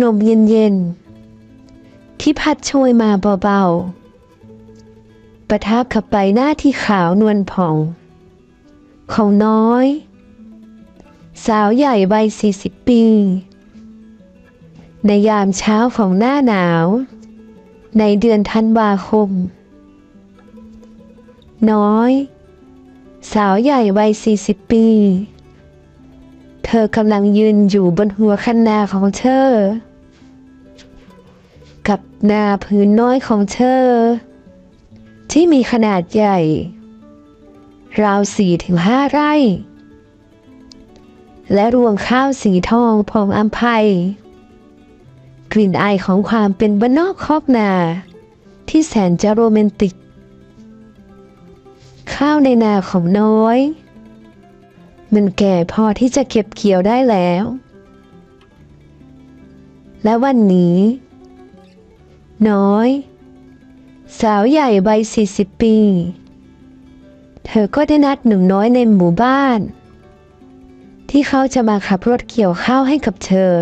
ลมเย็นๆ ที่พัดโชยมาเบาๆ ประทับขับไปหน้าที่ขาวนวลผ่องของน้อย สาวใหญ่วัยสี่สิบปี ในยามเช้าของหน้าหนาว ในเดือนธันวาคม น้อย สาวใหญ่วัยสี่สิบปี เธอกำลังยืนอยู่บนหัวคันนาของเธอ กับนาพื้นน้อยของเธอ ที่มีขนาดใหญ่ ราวสี่ถึงห้าไร่ และรวงข้าวสีทองพองอัมภัย กลิ่นอายของความเป็นบ้านนอกคอกนา ที่แสนจะโรแมนติก ข้าวในนาของน้อย มันแก่พอที่จะเก็บเกี่ยวได้แล้ว และวันนี้ น้อย สาวใหญ่วัยสี่สิบปี เธอก็ได้นัดหนุ่มน้อยในหมู่บ้าน ที่เขาจะมาขับรถเกี่ยวข้าวให้กับเธอ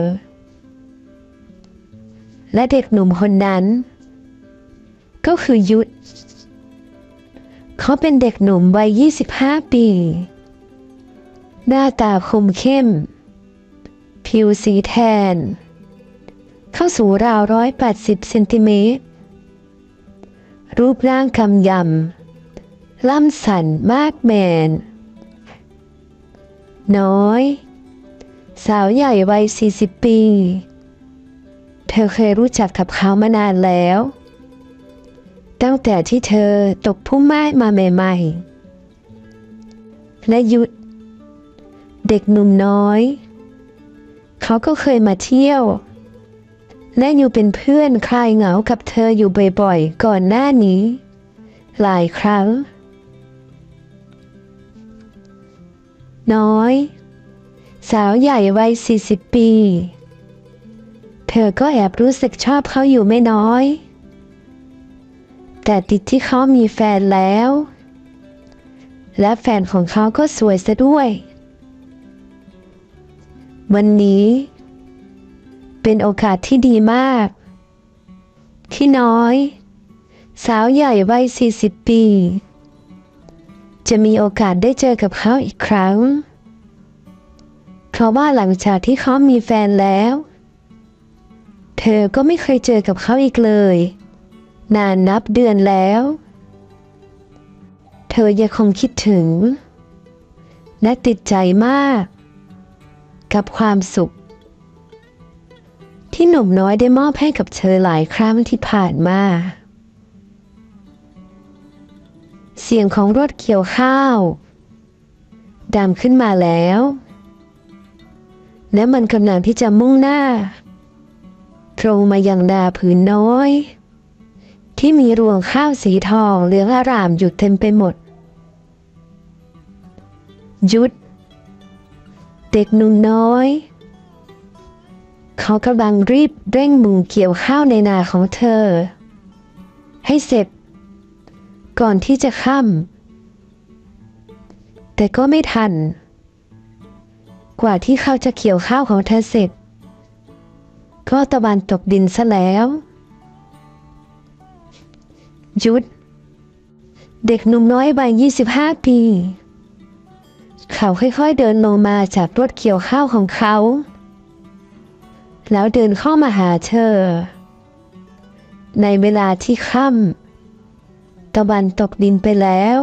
และเด็กหนุ่มคนนั้น ก็คือยุทธเขาเป็นเด็กหนุ่มวัย25 ปี หน้าตาคมเข้ม ผิวสีแทน เข้าสู่ราวร้อยแปดสิบเซนติเมตร รูปร่างกำยำ ล่ำสันมากแมน น้อย สาวใหญ่วัย40ปี เธอเคยรู้จักกับเขามานานแล้ว ตั้งแต่ที่เธอตกพุ่มไม้มาใหม่ๆและยุด เด็กหนุ่มน้อย เขาก็เคยมาเที่ยว และอยู่เป็นเพื่อนคลายเหงากับเธออยู่บ่อยๆ ก่อนหน้านี้ หลายครั้ง น้อย สาวใหญ่วัย 40 ปี เธอก็แอบรู้สึกชอบเขาอยู่ไม่น้อย แต่ติดที่เขามีแฟนแล้ว และแฟนของเขาก็สวยซะด้วย วันนี้ เป็นโอกาสที่ดีมาก ที่น้อย สาวใหญ่วัย 40 ปี จะมีโอกาสได้เจอกับเขาอีกครั้ง เพราะว่าหลังจากที่เขามีแฟนแล้ว เธอก็ไม่เคยเจอกับเขาอีกเลย นานนับเดือนแล้ว เธอยังคงคิดถึง และติดใจมาก กับความสุข ที่หนุ่มน้อยได้มอบให้กับเธอหลายครั้งที่ผ่านมา เสียงของรถเกี่ยวข้าวดังขึ้นมาแล้ว และมันกำลังที่จะมุ่งหน้าตรงมายังนาผืนน้อย ที่มีรวงข้าวสีทองเหลืองอารามอยู่เต็มไปหมดยุด เด็กหนุ่มน้อย เขากำลังรีบเร่งมือเกี่ยวข้าวในนาของเธอ ให้เสร็จ ก่อนที่จะค่ำแต่ก็ไม่ทัน กว่าที่เขาจะเกี่ยวข้าวของเธอเสร็จ ก็ตะวันตกดินซะแล้วยุด เด็กหนุ่มน้อยวัย25 ปี เขาค่อยๆเดินลงมาจากรถเกี่ยวข้าวของเขา แล้วเดินเข้ามาหาเธอ ในเวลาที่ค่ำตะวันตกดินไปแล้ว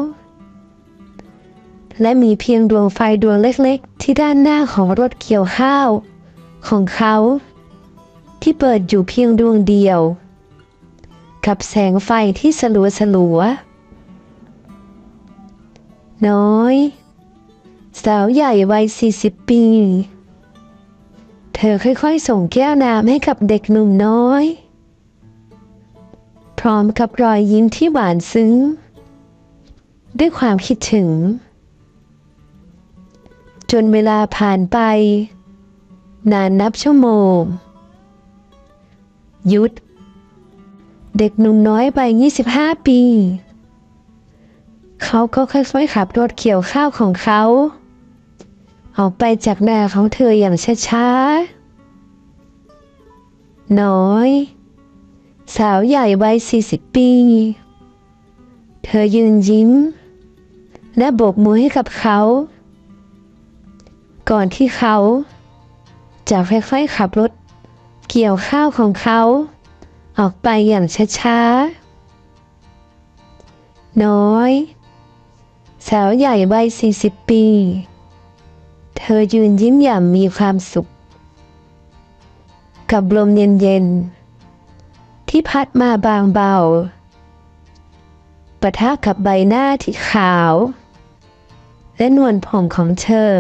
และมีเพียงดวงไฟดวงเล็กๆ ที่ด้านหน้าของรถเกี่ยวข้าว ของเขา ที่เปิดอยู่เพียงดวงเดียว กับแสงไฟที่สลัวสลัวๆน้อย สาวใหญ่วัย 40 ปี เธอค่อยๆ ส่งแก้วน้ำให้กับเด็กหนุ่มน้อย พร้อมกับรอยยิ้มที่หวานซึ้ง ด้วยความคิดถึง จนเวลาผ่านไป นานนับชั่วโมง ยุด เด็กหนุ่มน้อยไป 25 ปีเขาก็ค่อยๆขับรถเกี่ยวข้าวของเขา ออกไปจากนาของเธออย่างช้าๆ น้อย สาวใหญ่วัยสี่สิบปี เธอยืนยิ้ม และโบกมือให้กับเขา ก่อนที่เขาจะค่อยๆขับรถ เกี่ยวข้าวของเขา ออกไปอย่างช้าๆ น้อย สาวใหญ่วัยสี่สิบปี เธอยืนยิ้มอย่างมีความสุข กับลมเย็นๆ ที่พัดมาบางเบาปะทะกับใบหน้าที่ขาว และนวลผมของเธอ